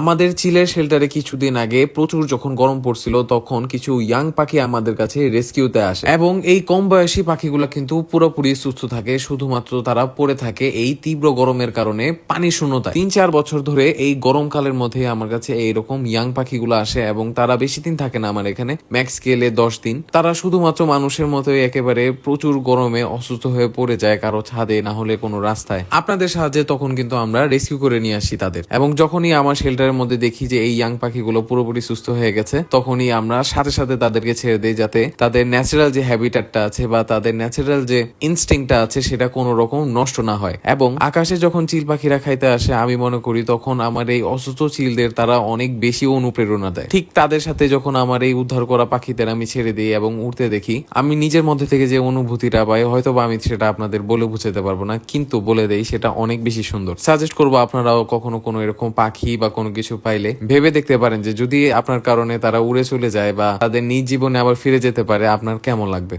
আমাদের চিলের শেল্টারে কিছুদিন আগে প্রচুর যখন গরম পড়ছিল, তখন কিছু ইয়াং পাখি আমাদের কাছে রেস্কিউতে আসে। এবং এই কম বয়সী পাখিগুলো কিন্তু পুরোপুরি সুস্থ থাকে, শুধুমাত্র তারা পড়ে থাকে এই তীব্র গরমের কারণে পানি শূন্যতা তিন চার বছর ধরে এই গরমকালের মধ্যে আমার কাছে এইরকম ইয়াং পাখিগুলো আসে এবং তারা বেশি দিন থাকে না আমার এখানে ম্যাক্স স্কেলে দশ দিন। তারা শুধুমাত্র মানুষের মতোই একেবারে প্রচুর গরমে অসুস্থ হয়ে পড়ে যায় কারও ছাদে না হলে কোনো রাস্তায়। আপনাদের সাহায্যে তখন কিন্তু আমরা রেস্কিউ করে নিয়ে আসি তাদের। এবং যখনই আমার শেল্টারের মধ্যে দেখি যে এই ইয়াং পাখিগুলো পুরোপুরি সুস্থ হয়ে গেছে, তখনই আমরা সাথে সাথে তাদেরকে ছেড়ে দিই যাতে তাদের ন্যাচারাল যে হ্যাবিটাটটা আছে বা তাদের ন্যাচারাল যে ইনস্টিংটা আছে সেটা কোনো রকম নষ্ট না হয়। এবং আকাশে যখন চিল পাখিরা খাইতে আসে, আমি মনে করি তখন আমার এই অসুস্থ চিলদের তারা অনেক বেশি অনুপ্রেরণা দেয়। ঠিক তাদের সাথে যখন আমার এই উদ্ধার করা পাখিদের আমি ছেড়ে দিই এবং উড়তে দেখি, আমি নিজের মধ্যে থেকে যে অনুভূতিটা পাই হয়তো বা আমি সেটা আপনাদের বলে বুঝাতে পারব না, কিন্তু বলে দেই সেটা অনেক বেশি সুন্দর। সাজেস্ট করব আপনারাও কখনো কোনো এরকম পাখি বা কোনো কিছু পাইলে ভেবে দেখতে পারেন যে যদি আপনার কারণে তারা উড়ে চলে যায় বা তাদের নিজ জীবনে আবার ফিরে যেতে পারে, আপনার কেমন লাগবে?